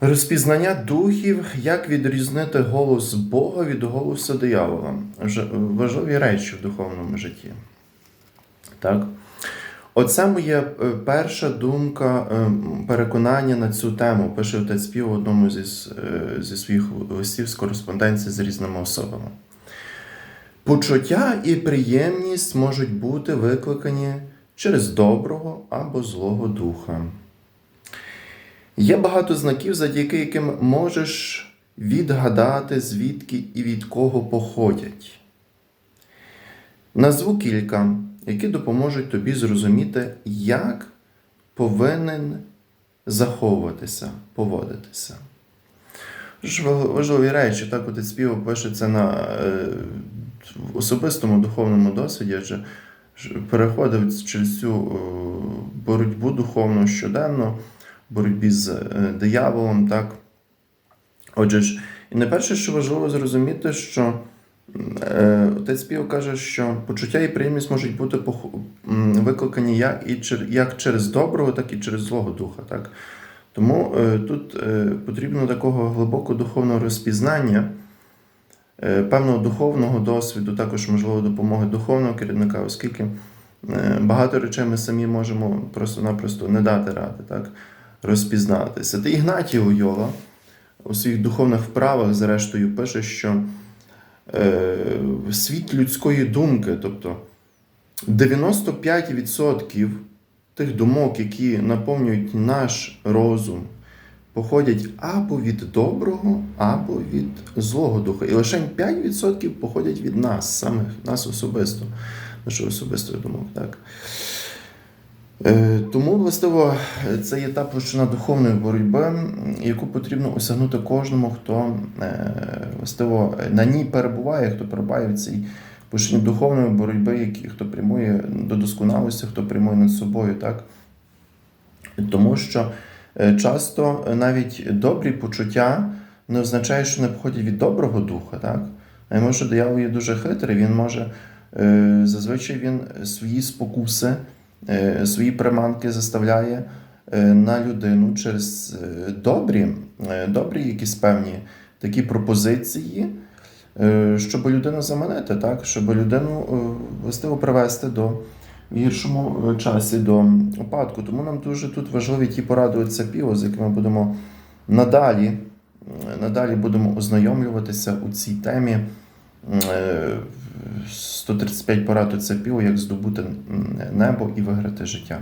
Розпізнання духів, як відрізнити голос Бога від голосу диявола. Важливі речі в духовному житті. Так? Оце моя е, перша думка, е, переконання на цю тему. Пише отець Пів в одному зі, е, зі своїх листів з кореспонденції з різними особами. Почуття і приємність можуть бути викликані через доброго або злого духа. Є багато знаків, завдяки яким можеш відгадати, звідки і від кого походять. Назву кілька, які допоможуть тобі зрозуміти, як повинен заховуватися, поводитися. Важливі речі, так отець співав пише це на е, особистому духовному досвіді, адже переходив через цю е, боротьбу духовну щоденно, боротьбі з е, дияволом. Так? Отже ж, і найперше, що важливо зрозуміти, що е, отець Піо каже, що почуття і приємність можуть бути викликані як, і як через доброго, так і через злого духа. Так? Тому е, тут потрібно такого глибокого духовного розпізнання, певного духовного досвіду, також можливо допомоги духовного керівника, оскільки багато речей ми самі можемо просто-напросто не дати ради, так? Розпізнати. Святий Ігнатій Лойола у своїх духовних вправах, зрештою, пише, що е, світ людської думки, тобто 95% тих думок, які наповнюють наш розум, походять або від доброго, або від злого духа. І лише 5% походять від нас, самих нас особисто, нашої особистої думок. Так? Е, Тому, властиво, це є та площина духовної боротьби, яку потрібно осягнути кожному, хто е, властиво на ній перебуває, хто перебуває в цій площині духовної боротьби, хто прямує до досконалості, хто прямує над собою. Так? Тому що е, часто навіть добрі почуття не означає, що не походять від доброго духа. Так? Може, диявол є дуже хитрий, він може зазвичай він свої спокуси, свої приманки заставляє е, на людину через е, добрі, е, добрі якісь певні такі пропозиції, е, щоб людину заманити, так? щоб людину е, властиво привести до в гіршому е, часі до опадку. Тому нам дуже тут важливі ті поради отця Піо, з якими будемо надалі, е, надалі будемо ознайомлюватися у цій темі. Е, 135 порад отця Піо, як здобути небо і виграти життя.